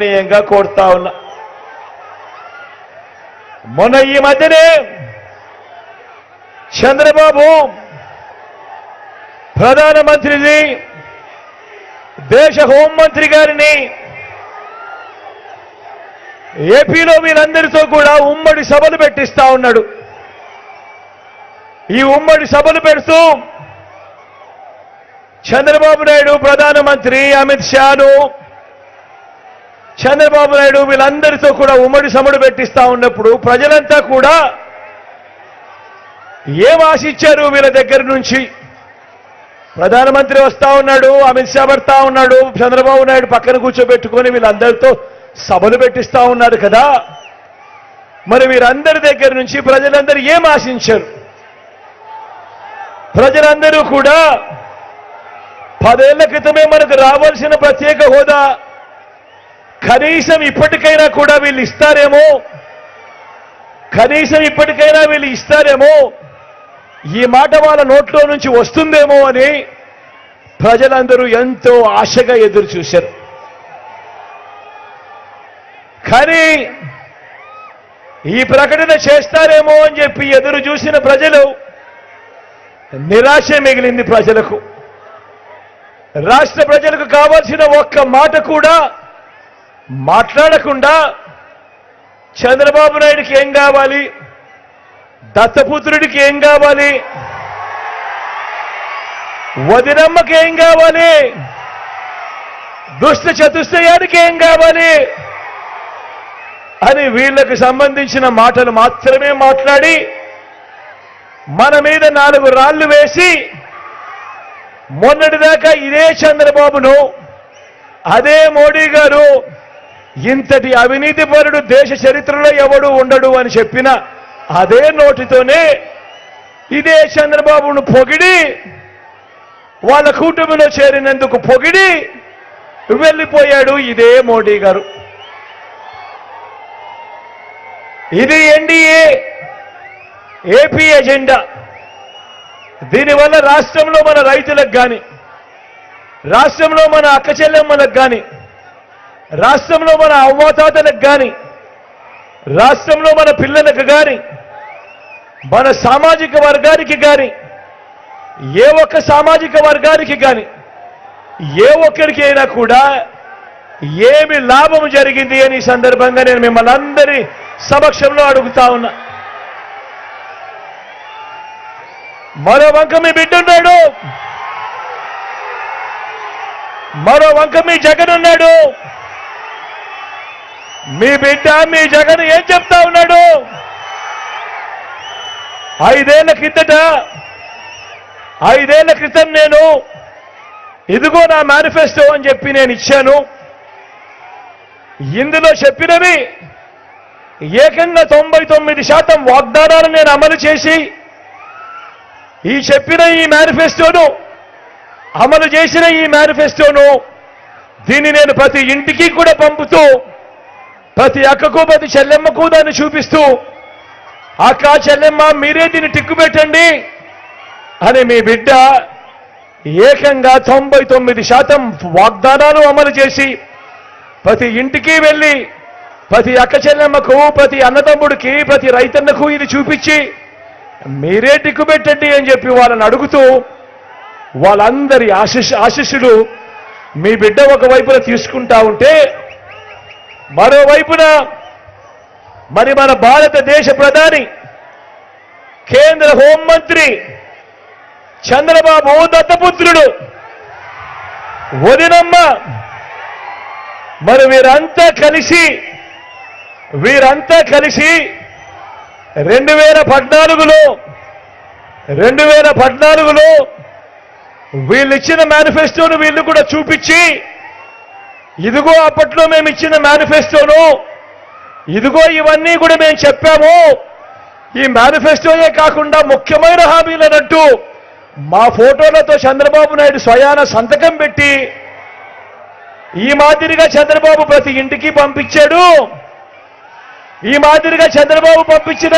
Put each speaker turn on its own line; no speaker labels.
ఆత్మీయంగా కోరుతా ఉన్నా. మొన్న ఈ మధ్యనే చంద్రబాబు ప్రధానమంత్రిని దేశ హోంమంత్రి గారిని ఏపీలో మీరందరితో కూడా ఉమ్మడి సభలు పెట్టిస్తా ఉన్నాడు. ఈ ఉమ్మడి సభలు పెడుతూ చంద్రబాబు నాయుడు ప్రధానమంత్రి అమిత్ షాను చంద్రబాబు నాయుడు వీళ్ళందరితో కూడా ఉమ్మడి సముడు పెట్టిస్తా ఉన్నప్పుడు ప్రజలంతా కూడా ఏం ఆశించారు వీళ్ళ దగ్గర నుంచి? ప్రధానమంత్రి వస్తా ఉన్నాడు అమిత్ షా పడతా ఉన్నాడు చంద్రబాబు నాయుడు పక్కన కూర్చోబెట్టుకొని వీళ్ళందరితో సభలు పెట్టిస్తా ఉన్నారు కదా? మరి వీరందరి దగ్గర నుంచి ప్రజలందరూ ఏం ఆశించారు? ప్రజలందరూ కూడా పదేళ్ళ క్రితమే మనకు రావాల్సిన ప్రత్యేక హోదా కనీసం ఇప్పటికైనా కూడా వీళ్ళు ఇస్తారేమో? కనీసం ఇప్పటికైనా వీళ్ళు ఇస్తారేమో? ఈ మాట వాళ్ళ నోట్లో నుంచి వస్తుందేమో అని ప్రజలందరూ ఎంతో ఆశగా ఎదురు చూశారు. కానీ ఈ ప్రకటన చేస్తారేమో అని చెప్పి ఎదురు చూసిన ప్రజలు నిరాశ మిగిలింది ప్రజలకు. రాష్ట్ర ప్రజలకు కావాల్సిన ఒక్క మాట కూడా మాట్లాడకుండా చంద్రబాబు నాయుడికి ఏం కావాలి? దత్తపుత్రుడికి ఏం కావాలి? వదినమ్మకి ఏం కావాలి? దుష్ట చతుష్టయానికి ఏం కావాలి? అని వీళ్ళకి సంబంధించిన మాటలు మాత్రమే మాట్లాడి మన మీద నాలుగు రాళ్ళు వేసి మొన్నటిదాకా ఇదే చంద్రబాబును అదే మోడీ గారు ఇంతటి అవినీతి పరుడు దేశ చరిత్రలో ఎవడు ఉండడు అని చెప్పిన అదే నోటితోనే ఇదే చంద్రబాబును పొగిడి వాళ్ళ కూటమిలో చేరినందుకు పొగిడి వెళ్ళిపోయాడు ఇదే మోడీ గారు. ఇది ఎన్డీఏ ఏపీ ఎజెండా. దీనివల్ల రాష్ట్రంలో మన రైతులకు కానీ రాష్ట్రంలో మన అక్కచెల్లెమ్మలకు కానీ రాష్ట్రంలో మన అవ్వాతాతలకు కానీ రాష్ట్రంలో మన పిల్లలకు కానీ మన సామాజిక వర్గానికి కానీ ఏ ఒక్క సామాజిక వర్గానికి కానీ ఏ ఒక్కరికి అయినా కూడా ఏమి లాభం జరిగింది అని సందర్భంగా నేను మిమ్మల్ని అందరి సమక్షంలో అడుగుతా ఉన్నా. మరో వంక మీ బిడ్డున్నాడు. మరో వంక మీ జగన్ ఉన్నాడు మీ బిడ్డ మీ జగన్ ఏం చెప్తా ఉన్నాడు? ఐదేళ్ళ కిందట ఐదేళ్ళ క్రితం నేను ఇదిగో నా మేనిఫెస్టో అని చెప్పి నేను ఇచ్చాను. ఇందులో చెప్పినవి ఏకంగా తొంభై తొమ్మిది శాతం వాగ్దానాలు నేను అమలు చేసి ఈ చెప్పిన ఈ మేనిఫెస్టోను అమలు చేసిన ఈ మేనిఫెస్టోను దీన్ని నేను ప్రతి ఇంటికి కూడా పంపుతూ ప్రతి అక్కకు ప్రతి చెల్లెమ్మకు దాన్ని చూపిస్తూ అక్క చెల్లెమ్మ మీరే దీన్ని టిక్కు పెట్టండి అని మీ బిడ్డ ఏకంగా తొంభై తొమ్మిది శాతం వాగ్దానాలు అమలు చేసి ప్రతి ఇంటికి వెళ్ళి ప్రతి అక్క చెల్లెమ్మకు ప్రతి అన్నతమ్ముడికి ప్రతి రైతన్నకు ఇది చూపించి మీరే టిక్కు పెట్టండి అని చెప్పి వాళ్ళని అడుగుతూ వాళ్ళందరి ఆశిష్ ఆశిష్యులు మీ బిడ్డ ఒకవైపున తీసుకుంటా ఉంటే మరోవైపున మరి మన భారతదేశ ప్రధాని కేంద్ర హోంమంత్రి చంద్రబాబు దత్తపుత్రుడు. వదినమ్మ మరి వీరంతా కలిసి వీరంతా కలిసి రెండు వేల పద్నాలుగులో రెండు వేల పద్నాలుగులో వీళ్ళిచ్చిన మేనిఫెస్టోను వీళ్ళు కూడా చూపించి ఇదిగో అప్పట్లో మేము ఇచ్చిన మేనిఫెస్టోను ఇదిగో ఇవన్నీ కూడా మేము చెప్పాము. ఈ మేనిఫెస్టోయే కాకుండా ముఖ్యమైన హామీలనంటూ మా ఫోటోలతో చంద్రబాబు నాయుడు స్వయాన సంతకం పెట్టి ఈ మాదిరిగా చంద్రబాబు ప్రతి ఇంటికి పంపించాడు. ఈ మాదిరిగా చంద్రబాబు పంపించిన